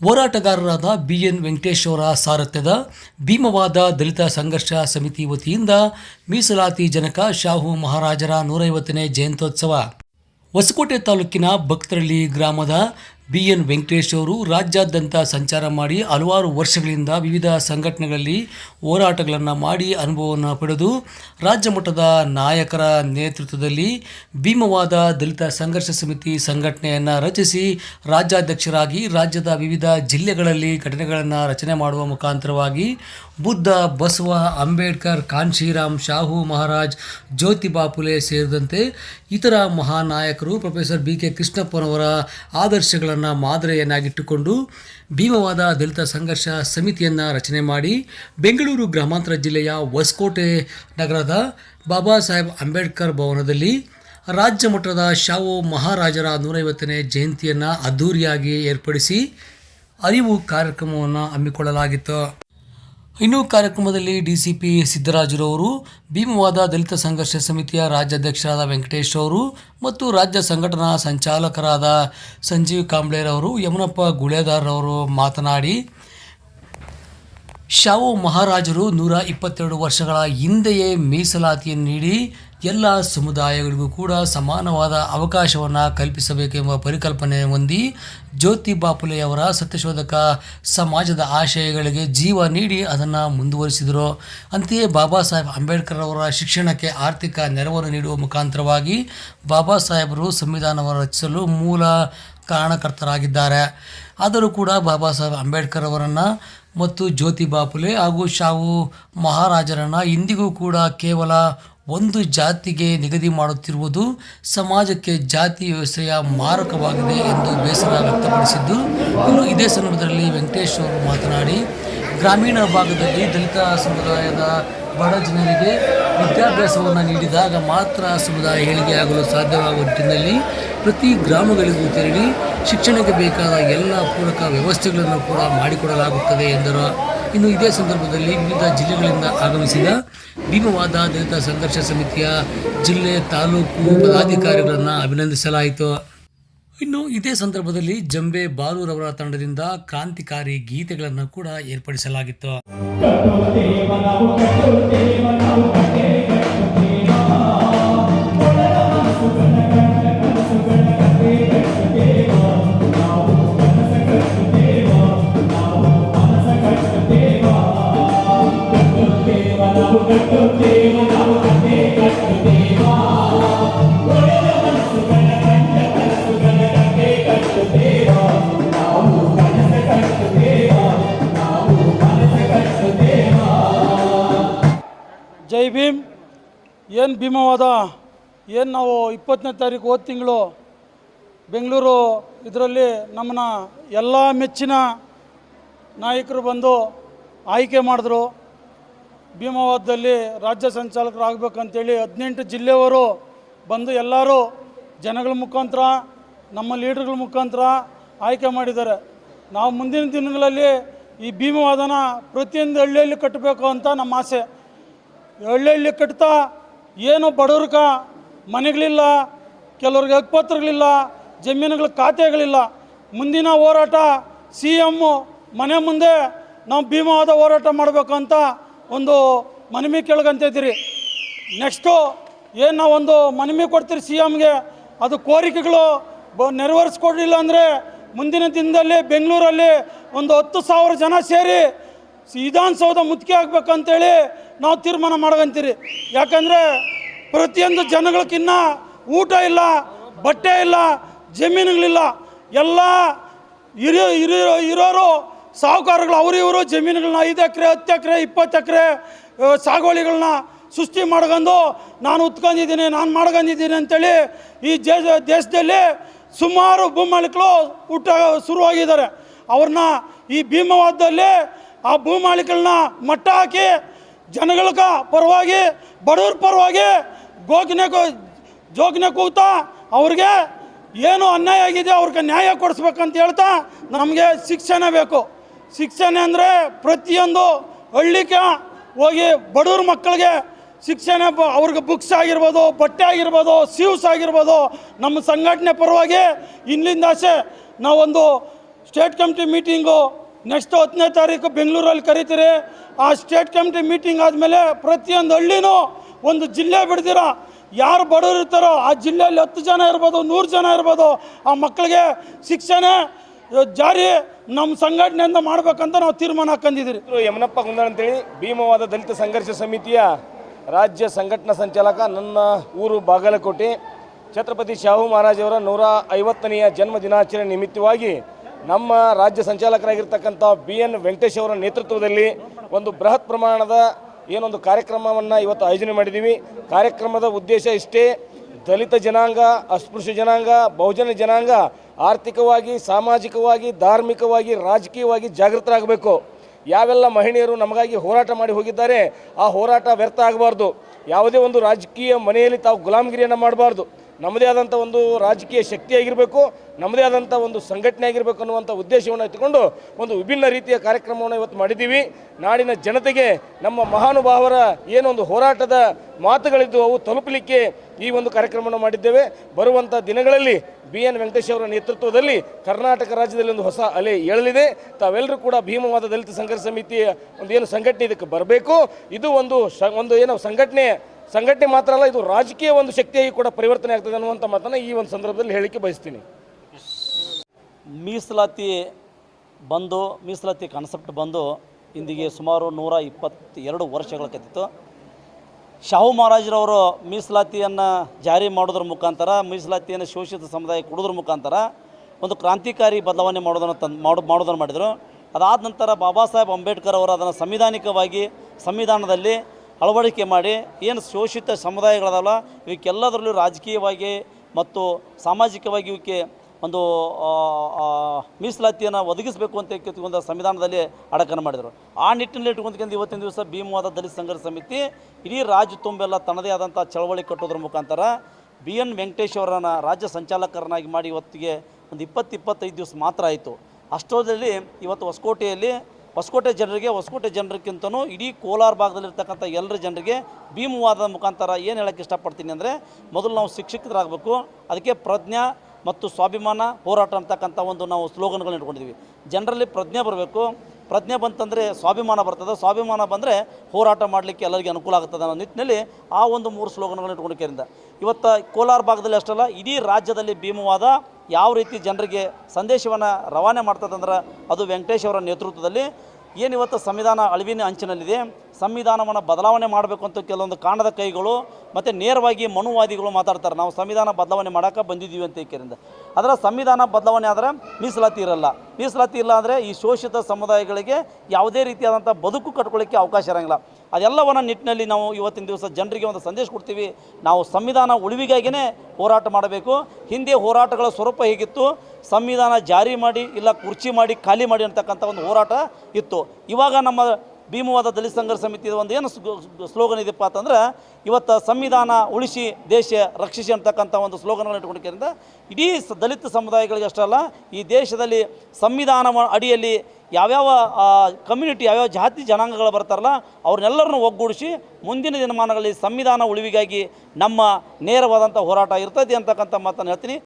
ಹೋರಾಟಗಾರರಾದ B N Venkatesh ಅವರ ಸಾರಥ್ಯದ ಭೀಮವಾದ ದಲಿತ ಸಂಘರ್ಷ ಸಮಿತಿ ವತಿಯಿಂದ ಮೀಸಲಾತಿ ಜನಕ ಶಾಹು ಮಹಾರಾಜರ ನೂರೈವತ್ತನೇ ಜಯಂತ್ಯೋತ್ಸವ. ಹೊಸಕೋಟೆ ತಾಲೂಕಿನ ಭಕ್ತರಳ್ಳಿ ಗ್ರಾಮದ ಬಿ ಎನ್ ವೆಂಕಟೇಶ್ ಅವರು ರಾಜ್ಯಾದ್ಯಂತ ಸಂಚಾರ ಮಾಡಿ ಹಲವಾರು ವರ್ಷಗಳಿಂದ ವಿವಿಧ ಸಂಘಟನೆಗಳಲ್ಲಿ ಹೋರಾಟಗಳನ್ನು ಮಾಡಿ ಅನುಭವವನ್ನು ಪಡೆದು ರಾಜ್ಯ ಮಟ್ಟದ ನಾಯಕರ ನೇತೃತ್ವದಲ್ಲಿ ಭೀಮವಾದ ದಲಿತ ಸಂಘರ್ಷ ಸಮಿತಿ ಸಂಘಟನೆಯನ್ನು ರಚಿಸಿ ರಾಜ್ಯಾಧ್ಯಕ್ಷರಾಗಿ ರಾಜ್ಯದ ವಿವಿಧ ಜಿಲ್ಲೆಗಳಲ್ಲಿ ಘಟನೆಗಳನ್ನು ರಚನೆ ಮಾಡುವ ಮುಖಾಂತರವಾಗಿ ಬುದ್ಧ, ಬಸವ, ಅಂಬೇಡ್ಕರ್ ಕಾನ್ಶಿರಾಮ್ ಶಾಹು ಮಹಾರಾಜ್ ಜ್ಯೋತಿಬಾ ಫುಲೆ ಸೇರಿದಂತೆ ಇತರ ಮಹಾನಾಯಕರು ಪ್ರೊಫೆಸರ್ ಬಿ ಕೆ ಕೃಷ್ಣಪ್ಪನವರ ಆದರ್ಶಗಳನ್ನು ಮಾದರಿಯನ್ನಾಗಿಟ್ಟುಕೊಂಡು ಭೀಮವಾದ ದಲಿತ ಸಂಘರ್ಷ ಸಮಿತಿಯನ್ನು ರಚನೆ ಮಾಡಿ ಬೆಂಗಳೂರು ಗ್ರಾಮಾಂತರ ಜಿಲ್ಲೆಯ ಹೊಸಕೋಟೆ ನಗರದ ಬಾಬಾ ಸಾಹೇಬ್ ಅಂಬೇಡ್ಕರ್ ಭವನದಲ್ಲಿ ರಾಜ್ಯ ಮಟ್ಟದ ಶಾವು ಮಹಾರಾಜರ ನೂರೈವತ್ತನೇ ಜಯಂತಿಯನ್ನು ಅದ್ಧೂರಿಯಾಗಿ ಏರ್ಪಡಿಸಿ ಅರಿವು ಕಾರ್ಯಕ್ರಮವನ್ನು ಹಮ್ಮಿಕೊಳ್ಳಲಾಗಿತ್ತು. ಇನ್ನು ಕಾರ್ಯಕ್ರಮದಲ್ಲಿ ಡಿಸಿಪಿ ಸಿದ್ದರಾಜುರವರು, ಭೀಮವಾದ ದಲಿತ ಸಂಘರ್ಷ ಸಮಿತಿಯ ರಾಜ್ಯಾಧ್ಯಕ್ಷರಾದ ವೆಂಕಟೇಶ್ ಅವರು ಮತ್ತು ರಾಜ್ಯ ಸಂಘಟನಾ ಸಂಚಾಲಕರಾದ ಸಂಜೀವ್ ಕಾಂಬ್ಳೆರವರು, ಯಮನಪ್ಪ ಗುಳೇದಾರ್ರವರು ಮಾತನಾಡಿ ಶಾವು ಮಹಾರಾಜರು ನೂರ ಇಪ್ಪತ್ತೆರಡು ವರ್ಷಗಳ ಹಿಂದೆಯೇ ಮೀಸಲಾತಿಯನ್ನು ನೀಡಿ ಎಲ್ಲ ಸಮುದಾಯಗಳಿಗೂ ಕೂಡ ಸಮಾನವಾದ ಅವಕಾಶವನ್ನು ಕಲ್ಪಿಸಬೇಕೆಂಬ ಪರಿಕಲ್ಪನೆ ಹೊಂದಿ ಜ್ಯೋತಿ ಬಾಪುಲೆಯವರ ಸತ್ಯಶೋಧಕ ಸಮಾಜದ ಆಶಯಗಳಿಗೆ ಜೀವ ನೀಡಿ ಅದನ್ನು ಮುಂದುವರಿಸಿದರು. ಅಂತೆಯೇ ಬಾಬಾ ಸಾಹೇಬ್ ಅಂಬೇಡ್ಕರ್ ಅವರ ಶಿಕ್ಷಣಕ್ಕೆ ಆರ್ಥಿಕ ನೆರವನ್ನು ನೀಡುವ ಮುಖಾಂತರವಾಗಿ ಬಾಬಾ ಸಾಹೇಬರು ಸಂವಿಧಾನವನ್ನು ರಚಿಸಲು ಮೂಲ ಕಾರಣಕರ್ತರಾಗಿದ್ದಾರೆ. ಆದರೂ ಕೂಡ ಬಾಬಾ ಸಾಹೇಬ್ ಅಂಬೇಡ್ಕರ್ ಅವರನ್ನು ಮತ್ತು ಜ್ಯೋತಿಬಾ ಫುಲೆ ಹಾಗೂ ಶಾವು ಮಹಾರಾಜರನ್ನು ಇಂದಿಗೂ ಕೂಡ ಕೇವಲ ಒಂದು ಜಾತಿಗೆ ನಿಗದಿ ಮಾಡುತ್ತಿರುವುದು ಸಮಾಜಕ್ಕೆ ಜಾತಿ ವ್ಯವಸ್ಥೆಯ ಮಾರಕವಾಗಿದೆ ಎಂದು ಬೇಸರ ವ್ಯಕ್ತಪಡಿಸಿದ್ದು, ಇನ್ನು ಇದೇ ಸಂದರ್ಭದಲ್ಲಿ ವೆಂಕಟೇಶ್ ಅವರು ಮಾತನಾಡಿ, ಗ್ರಾಮೀಣ ಭಾಗದಲ್ಲಿ ದಲಿತ ಸಮುದಾಯದ ಬಡ ಜನರಿಗೆ ವಿದ್ಯಾಭ್ಯಾಸವನ್ನು ನೀಡಿದಾಗ ಮಾತ್ರ ಸಮುದಾಯ ಏಳಿಗೆಯಾಗಲು ಸಾಧ್ಯವಾಗುವ ನಿಟ್ಟಿನಲ್ಲಿ ಪ್ರತಿ ಗ್ರಾಮಗಳಿಗೂ ತೆರಳಿ ಶಿಕ್ಷಣಕ್ಕೆ ಬೇಕಾದ ಎಲ್ಲ ಪೂರಕ ವ್ಯವಸ್ಥೆಗಳನ್ನು ಕೂಡ ಮಾಡಿಕೊಡಲಾಗುತ್ತದೆ ಎಂದರು. ಇನ್ನು ಇದೇ ಸಂದರ್ಭದಲ್ಲಿ ವಿವಿಧ ಜಿಲ್ಲೆಗಳಿಂದ ಆಗಮಿಸಿದ ಭೀಮವಾದ ದಲಿತ ಸಂಘರ್ಷ ಸಮಿತಿಯ ಜಿಲ್ಲೆ ತಾಲೂಕು ಪದಾಧಿಕಾರಿಗಳನ್ನು ಅಭಿನಂದಿಸಲಾಯಿತು. ಇನ್ನು ಇದೇ ಸಂದರ್ಭದಲ್ಲಿ ಜಂಬೆ ಬಾಲೂರವರ ತಂಡದಿಂದ ಕ್ರಾಂತಿಕಾರಿ ಗೀತೆಗಳನ್ನು ಕೂಡ ಏರ್ಪಡಿಸಲಾಗಿತ್ತು. ಭೀಮ್, ಏನು ಭೀಮವಾದ, ಏನು ನಾವು ಇಪ್ಪತ್ತನೇ ತಾರೀಕು ಹೋದ ತಿಂಗಳು ಬೆಂಗಳೂರು ಇದರಲ್ಲಿ ನಮ್ಮನ್ನ ಎಲ್ಲ ಮೆಚ್ಚಿನ ನಾಯಕರು ಬಂದು ಆಯ್ಕೆ ಮಾಡಿದ್ರು. ಭೀಮವಾದದಲ್ಲಿ ರಾಜ್ಯ ಸಂಚಾಲಕರಾಗಬೇಕಂತೇಳಿ ಹದಿನೆಂಟು ಜಿಲ್ಲೆಯವರು ಬಂದು ಎಲ್ಲರೂ ಜನಗಳ ಮುಖಾಂತರ, ನಮ್ಮ ಲೀಡರ್ಗಳ ಮುಖಾಂತರ ಆಯ್ಕೆ ಮಾಡಿದ್ದಾರೆ. ನಾವು ಮುಂದಿನ ದಿನಗಳಲ್ಲಿ ಈ ಭೀಮವಾದನ ಪ್ರತಿಯೊಂದು ಹಳ್ಳಿಯಲ್ಲಿ ಕಟ್ಟಬೇಕು ಅಂತ ನಮ್ಮ ಆಸೆ. ಹಳ್ಳಿ ಕಟ್ತಾ ಏನು ಬಡವ್ರಕ ಮನೆಗಳಿಲ್ಲ, ಕೆಲವ್ರಿಗೆ ಹಕ್ಪತ್ರಗಳಿಲ್ಲ ಜಮೀನುಗಳ ಖಾತೆಗಳಿಲ್ಲ. ಮುಂದಿನ ಹೋರಾಟ ಸಿ ಎಮ್ಮು ಮನೆ ಮುಂದೆ ನಾವು ಭೀಮವಾದ ಹೋರಾಟ ಮಾಡಬೇಕು ಅಂತ ಒಂದು ಮನವಿ ಕೇಳ್ಕೊಂತಿದ್ದೀರಿ ನೆಕ್ಸ್ಟು ಏನು ನಾವು ಒಂದು ಮನವಿ ಕೊಡ್ತೀರಿ ಸಿ ಎಮ್ಗೆ, ಅದು ಕೋರಿಕೆಗಳು ಬ ನೆರವೇರಿಸ್ಕೊಡ್ಲಿಲ್ಲ ಅಂದರೆ ಮುಂದಿನ ದಿನದಲ್ಲಿ ಬೆಂಗಳೂರಲ್ಲಿ ಒಂದು ಹತ್ತು ಸಾವಿರ ಜನ ಸೇರಿ ವಿಧಾನಸೌಧ ಮುತ್ತಿಗೆ ಆಗ್ಬೇಕಂತೇಳಿ ನಾವು ತೀರ್ಮಾನ ಮಾಡ್ಕೊಂತೀರಿ. ಯಾಕಂದರೆ ಪ್ರತಿಯೊಂದು ಜನಗಳಿಗಿನ್ನ ಊಟ ಇಲ್ಲ, ಬಟ್ಟೆ ಇಲ್ಲ, ಜಮೀನುಗಳಿಲ್ಲ. ಎಲ್ಲ ಹಿರಿಯ ಹಿರಿಯ ಇರೋರು ಸಾಹುಕಾರಗಳು ಅವರಿವರು ಜಮೀನುಗಳನ್ನ ಐದು ಎಕರೆ, ಹತ್ತು ಎಕರೆ, ಇಪ್ಪತ್ತು ಎಕರೆ ಸಾಗುವಳಿಗಳನ್ನ ಸೃಷ್ಟಿ ಮಾಡ್ಕೊಂಡು ನಾನು ಉತ್ಕೊಂಡಿದ್ದೀನಿ, ನಾನು ಮಾಡ್ಕೊಂಡಿದ್ದೀನಿ ಅಂತೇಳಿ ಈ ದೇಶ ದೇಶದಲ್ಲಿ ಸುಮಾರು ಭೂಮಾಲೀಕರು ಹುಟ್ಟ ಶುರುವಾಗಿದ್ದಾರೆ. ಅವ್ರನ್ನ ಈ ಭೀಮವಾದದಲ್ಲಿ ಆ ಭೂಮಾಲೀಕಗಳನ್ನ ಮಟ್ಟ ಹಾಕಿ ಜನಗಳ ಪರವಾಗಿ, ಬಡವ್ರ ಪರವಾಗಿ ಗೋಕಿನ ಜೋಗಿನ ಕೂತಾ ಅವ್ರಿಗೆ ಏನು ಅನ್ಯಾಯ ಆಗಿದೆ ಅವ್ರಿಗೆ ನ್ಯಾಯ ಕೊಡಿಸ್ಬೇಕಂತ ಹೇಳ್ತಾ ನಮಗೆ ಶಿಕ್ಷಣ ಬೇಕು. ಶಿಕ್ಷಣ ಅಂದರೆ ಪ್ರತಿಯೊಂದು ಹಳ್ಳಿಕ ಹೋಗಿ ಬಡವ್ರ ಮಕ್ಕಳಿಗೆ ಶಿಕ್ಷಣ ಬ- ಅವ್ರಿಗೆ ಬುಕ್ಸ್ ಆಗಿರ್ಬೋದು, ಬಟ್ಟೆ ಆಗಿರ್ಬೋದು ಸೀವ್ಸ್ ಆಗಿರ್ಬೋದು, ನಮ್ಮ ಸಂಘಟನೆ ಪರವಾಗಿ ಇಲ್ಲಿಂದ ಆಸೆ ನಾವೊಂದು ಸ್ಟೇಟ್ ಕಮಿಟಿ ಮೀಟಿಂಗು ನೆಕ್ಸ್ಟ್ ಹತ್ತನೇ ತಾರೀಕು ಬೆಂಗಳೂರಲ್ಲಿ ಕರೀತೀರಿ. ಆ ಸ್ಟೇಟ್ ಕಮಿಟಿ ಮೀಟಿಂಗ್ ಆದಮೇಲೆ ಪ್ರತಿಯೊಂದು ಹಳ್ಳಿನೂ ಒಂದು ಜಿಲ್ಲೆ ಬಿಡ್ದಿರ ಯಾರು ಬಡವರು ಇರ್ತಾರೋ ಆ ಜಿಲ್ಲೆಯಲ್ಲಿ ಹತ್ತು ಜನ ಇರ್ಬೋದು, ನೂರು ಜನ ಇರ್ಬೋದು, ಆ ಮಕ್ಕಳಿಗೆ ಶಿಕ್ಷಣ ಜಾರಿ ನಮ್ಮ ಸಂಘಟನೆಯಿಂದ ಮಾಡ್ಬೇಕಂತ ನಾವು ತೀರ್ಮಾನ ಹಾಕೊಂಡಿದ್ದೀರಿ ಯಮನಪ್ಪ ಗುಂದಾಳ ಅಂತೇಳಿ, ಭೀಮವಾದ ದಲಿತ ಸಂಘರ್ಷ ಸಮಿತಿಯ ರಾಜ್ಯ ಸಂಘಟನಾ ಸಂಚಾಲಕ, ನನ್ನ ಊರು ಬಾಗಲಕೋಟೆ. ಛತ್ರಪತಿ ಶಾಹು ಮಹಾರಾಜವರ ನೂರ ಐವತ್ತನೆಯ ಜನ್ಮ ದಿನಾಚರಣೆ ನಿಮಿತ್ತವಾಗಿ ನಮ್ಮ ರಾಜ್ಯ ಸಂಚಾಲಕರಾಗಿರ್ತಕ್ಕಂಥ ಬಿ ಎನ್ ವೆಂಕಟೇಶ್ ಅವರ ನೇತೃತ್ವದಲ್ಲಿ ಒಂದು ಬೃಹತ್ ಪ್ರಮಾಣದ ಏನೊಂದು ಕಾರ್ಯಕ್ರಮವನ್ನು ಇವತ್ತು ಆಯೋಜನೆ ಮಾಡಿದ್ದೀವಿ. ಕಾರ್ಯಕ್ರಮದ ಉದ್ದೇಶ ಇಷ್ಟೇ, ದಲಿತ ಜನಾಂಗ, ಅಸ್ಪೃಶ್ಯ ಜನಾಂಗ, ಬಹುಜನ ಜನಾಂಗ ಆರ್ಥಿಕವಾಗಿ, ಸಾಮಾಜಿಕವಾಗಿ, ಧಾರ್ಮಿಕವಾಗಿ, ರಾಜಕೀಯವಾಗಿ ಜಾಗೃತರಾಗಬೇಕು. ಯಾವೆಲ್ಲ ಮಹಿಳೆಯರು ನಮಗಾಗಿ ಹೋರಾಟ ಮಾಡಿ ಹೋಗಿದ್ದಾರೆ, ಆ ಹೋರಾಟ ವ್ಯರ್ಥ ಆಗಬಾರ್ದು. ಯಾವುದೇ ಒಂದು ರಾಜಕೀಯ ಮನೆಯಲ್ಲಿ ತಾವು ಗುಲಾಮಗಿರಿಯನ್ನು ಮಾಡಬಾರ್ದು. ನಮ್ಮದೇ ಆದಂಥ ಒಂದು ರಾಜಕೀಯ ಶಕ್ತಿಯಾಗಿರಬೇಕು, ನಮ್ಮದೇ ಆದಂಥ ಒಂದು ಸಂಘಟನೆ ಆಗಿರಬೇಕು ಅನ್ನುವಂಥ ಉದ್ದೇಶವನ್ನು ಇಟ್ಟುಕೊಂಡು ಒಂದು ವಿಭಿನ್ನ ರೀತಿಯ ಕಾರ್ಯಕ್ರಮವನ್ನು ಇವತ್ತು ಮಾಡಿದ್ದೀವಿ ನಾಡಿನ ಜನತೆಗೆ ನಮ್ಮ ಮಹಾನುಭಾವರ ಏನೊಂದು ಹೋರಾಟದ ಮಾತುಗಳಿದ್ದು ಅವು ತಲುಪಲಿಕ್ಕೆ ಈ ಒಂದು ಕಾರ್ಯಕ್ರಮವನ್ನು ಮಾಡಿದ್ದೇವೆ. ಬರುವಂಥ ದಿನಗಳಲ್ಲಿ ಬಿ ಎನ್ ವೆಂಕಟೇಶ್ ಅವರ ನೇತೃತ್ವದಲ್ಲಿ ಕರ್ನಾಟಕ ರಾಜ್ಯದಲ್ಲಿ ಒಂದು ಹೊಸ ಅಲೆ ಏಳಲಿದೆ. ತಾವೆಲ್ಲರೂ ಕೂಡ ಭೀಮವಾದ ದಲಿತ ಸಂಘರ್ಷ ಸಮಿತಿಯ ಒಂದು ಏನು ಸಂಘಟನೆ ಇದಕ್ಕೆ ಬರಬೇಕು. ಇದು ಒಂದು ಒಂದು ಏನು ಸಂಘಟನೆ ಸಂಘಟನೆ ಮಾತ್ರ ಅಲ್ಲ, ಇದು ರಾಜಕೀಯ ಒಂದು ಶಕ್ತಿಯಾಗಿ ಕೂಡ ಪರಿವರ್ತನೆ ಆಗ್ತದೆ ಅನ್ನುವಂಥ ಮಾತನ್ನು ಈ ಒಂದು ಸಂದರ್ಭದಲ್ಲಿ ಹೇಳಿಕೆ ಬಯಸ್ತೀನಿ. ಮೀಸಲಾತಿ ಬಂದು, ಮೀಸಲಾತಿ ಕಾನ್ಸೆಪ್ಟ್ ಬಂದು ಇಂದಿಗೆ ಸುಮಾರು ನೂರ ಇಪ್ಪತ್ತೆರಡು ವರ್ಷಗಳ ಕತ್ತಿತ್ತು. ಶಾಹು ಮಹಾರಾಜರವರು ಮೀಸಲಾತಿಯನ್ನು ಜಾರಿ ಮಾಡೋದ್ರ ಮುಖಾಂತರ, ಮೀಸಲಾತಿಯನ್ನು ಶೋಷಿತ ಸಮುದಾಯ ಕೊಡೋದ್ರ ಮುಖಾಂತರ ಒಂದು ಕ್ರಾಂತಿಕಾರಿ ಬದಲಾವಣೆ ಮಾಡೋದನ್ನು ತಂದು, ಮಾಡೋ, ಮಾಡೋದನ್ನು ಮಾಡಿದರು. ಅದಾದ ನಂತರ ಬಾಬಾ ಸಾಹೇಬ್ ಅಂಬೇಡ್ಕರ್ ಅವರು ಅದನ್ನು ಸಂವಿಧಾನಿಕವಾಗಿ, ಸಂವಿಧಾನದಲ್ಲಿ ಅಳವಡಿಕೆ ಮಾಡಿ ಏನು ಶೋಷಿತ ಸಮುದಾಯಗಳದಲ್ಲ, ಇವಕ್ಕೆಲ್ಲದರಲ್ಲೂ ರಾಜಕೀಯವಾಗಿ ಮತ್ತು ಸಾಮಾಜಿಕವಾಗಿ ಇವಕ್ಕೆ ಒಂದು ಮೀಸಲಾತಿಯನ್ನು ಒದಗಿಸಬೇಕು ಅಂತ ಕಿತ್ಕೊಂಡು ಸಂವಿಧಾನದಲ್ಲಿ ಅಡಕನ ಮಾಡಿದರು. ಆ ನಿಟ್ಟಿನಲ್ಲಿ ಇಟ್ಕೊಂಡ್ಕೊಂಡು ಇವತ್ತಿನ ದಿವಸ ಭೀಮವಾದ ದಲಿತ ಸಂಘರ್ಷ ಸಮಿತಿ, ಇಡೀ ರಾಜ್ಯ ತುಂಬೆಲ್ಲ ತನ್ನದೇ ಆದಂಥ ಚಳವಳಿ ಕಟ್ಟೋದ್ರ ಮುಖಾಂತರ ಬಿ ಎನ್ ವೆಂಕಟೇಶ್ ಅವರನ್ನು ರಾಜ್ಯ ಸಂಚಾಲಕರನ್ನಾಗಿ ಮಾಡಿ ಇವತ್ತಿಗೆ ಒಂದು ಇಪ್ಪತ್ತು ಇಪ್ಪತ್ತೈದು ದಿವಸ ಮಾತ್ರ ಆಯಿತು. ಅಷ್ಟೋದಲ್ಲಿ ಇವತ್ತು ಹೊಸಕೋಟೆಯಲ್ಲಿ ಹೊಸಕೋಟೆ ಜನರಿಗೆ, ಹೊಸಕೋಟೆ ಜನರಿಗಿಂತನೂ ಇಡೀ ಕೋಲಾರ ಭಾಗದಲ್ಲಿರ್ತಕ್ಕಂಥ ಎಲ್ಲರ ಜನರಿಗೆ ಭೀಮವಾದದ ಮುಖಾಂತರ ಏನು ಹೇಳೋಕ್ಕೆ ಇಷ್ಟಪಡ್ತೀನಿ ಅಂದರೆ ಮೊದಲು ನಾವು ಶಿಕ್ಷಕರಾಗಬೇಕು ಅದಕ್ಕೆ ಪ್ರಜ್ಞಾ ಮತ್ತು ಸ್ವಾಭಿಮಾನ ಹೋರಾಟ ಅಂತಕ್ಕಂಥ ಒಂದು ನಾವು ಸ್ಲೋಗನ್ಗಳನ್ನ ಇಟ್ಕೊಂಡಿದ್ದೀವಿ ಜನರಲ್ಲಿ ಪ್ರಜ್ಞೆ ಬರಬೇಕು. ಪ್ರಜ್ಞೆ ಬಂತಂದರೆ ಸ್ವಾಭಿಮಾನ ಬರ್ತದೆ. ಸ್ವಾಭಿಮಾನ ಬಂದರೆ ಹೋರಾಟ ಮಾಡಲಿಕ್ಕೆ ಎಲ್ಲರಿಗೆ ಅನುಕೂಲ ಆಗ್ತದೆ ಅನ್ನೋ ನಿಟ್ಟಿನಲ್ಲಿ ಆ ಒಂದು ಮೂರು ಸ್ಲೋಗನ್ಗಳನ್ನ ಇಟ್ಕೊಂಡಿದ್ದರಿಂದ ಇವತ್ತು ಕೋಲಾರ ಭಾಗದಲ್ಲಿ ಅಷ್ಟಲ್ಲ, ಇಡೀ ರಾಜ್ಯದಲ್ಲಿ ಭೀಮವಾದ ಯಾವ ರೀತಿ ಜನರಿಗೆ ಸಂದೇಶವನ್ನು ರವಾನೆ ಮಾಡ್ತದಂದ್ರೆ ಅದು ವೆಂಕಟೇಶ್ ಅವರ ನೇತೃತ್ವದಲ್ಲಿ. ಏನಿವತ್ತು ಸಂವಿಧಾನ ಅಳಿವಿನ ಅಂಚಿನಲ್ಲಿದೆ, ಸಂವಿಧಾನವನ್ನು ಬದಲಾವಣೆ ಮಾಡಬೇಕು ಅಂತ ಕೆಲವೊಂದು ಕಾಣದ ಕೈಗಳು ಮತ್ತು ನೇರವಾಗಿ ಮನುವಾದಿಗಳು ಮಾತಾಡ್ತಾರೆ. ನಾವು ಸಂವಿಧಾನ ಬದಲಾವಣೆ ಮಾಡೋಕೆ ಬಂದಿದ್ದೀವಿ ಅಂತ ಏಕೆಂದ ಅದರ ಸಂವಿಧಾನ ಬದಲಾವಣೆ ಆದರೆ ಮೀಸಲಾತಿ ಇರಲ್ಲ. ಮೀಸಲಾತಿ ಇಲ್ಲ ಅಂದರೆ ಈ ಶೋಷಿತ ಸಮುದಾಯಗಳಿಗೆ ಯಾವುದೇ ರೀತಿಯಾದಂಥ ಬದುಕು ಕಟ್ಕೊಳ್ಳೋಕ್ಕೆ ಅವಕಾಶ ಇರೋಂಗಿಲ್ಲ. ಅದೆಲ್ಲವನ್ನ ನಿಟ್ಟಿನಲ್ಲಿ ನಾವು ಇವತ್ತಿನ ದಿವಸ ಜನರಿಗೆ ಒಂದು ಸಂದೇಶ ಕೊಡ್ತೀವಿ. ನಾವು ಸಂವಿಧಾನ ಉಳಿವಿಗಾಗಿಯೇ ಹೋರಾಟ ಮಾಡಬೇಕು. ಹಿಂದೆ ಹೋರಾಟಗಳ ಸ್ವರೂಪ ಹೇಗಿತ್ತು? ಸಂವಿಧಾನ ಜಾರಿ ಮಾಡಿ ಇಲ್ಲ ಕುರ್ಚಿ ಮಾಡಿ ಖಾಲಿ ಮಾಡಿ ಅಂತಕ್ಕಂಥ ಒಂದು ಹೋರಾಟ ಇತ್ತು. ಇವಾಗ ನಮ್ಮ ಭೀಮವಾದ ದಲಿತ ಸಂಘರ್ಷ ಸಮಿತಿಯ ಒಂದು ಏನು ಸ್ಲೋಗನ್ ಇದೆಯಪ್ಪ ಅಂತಂದ್ರೆ, ಇವತ್ತು ಸಂವಿಧಾನ ಉಳಿಸಿ ದೇಶ ರಕ್ಷಿಸಿ ಅಂತಕ್ಕಂಥ ಒಂದು ಸ್ಲೋಗನ್ಗಳನ್ನ ಇಟ್ಕೊಂಡಿದ್ದರಿಂದ ಇಡೀ ದಲಿತ ಸಮುದಾಯಗಳಿಗೆ ಅಷ್ಟೇ ಅಲ್ಲ, ಈ ದೇಶದಲ್ಲಿ ಸಂವಿಧಾನ ಅಡಿಯಲ್ಲಿ ಯಾವ್ಯಾವ ಕಮ್ಯುನಿಟಿ ಯಾವ್ಯಾವ ಜಾತಿ ಜನಾಂಗಗಳು ಬರ್ತಾರಲ್ಲ, ಅವ್ರನ್ನೆಲ್ಲರನ್ನು ಒಗ್ಗೂಡಿಸಿ ಮುಂದಿನ ದಿನಮಾನಗಳಲ್ಲಿ ಸಂವಿಧಾನ ಉಳಿವಿಗಾಗಿ ನಮ್ಮ ನೇರವಾದಂಥ ಹೋರಾಟ ಇರ್ತದೆ ಅಂತಕ್ಕಂಥ ಮಾತನ್ನು ಹೇಳ್ತೀನಿ.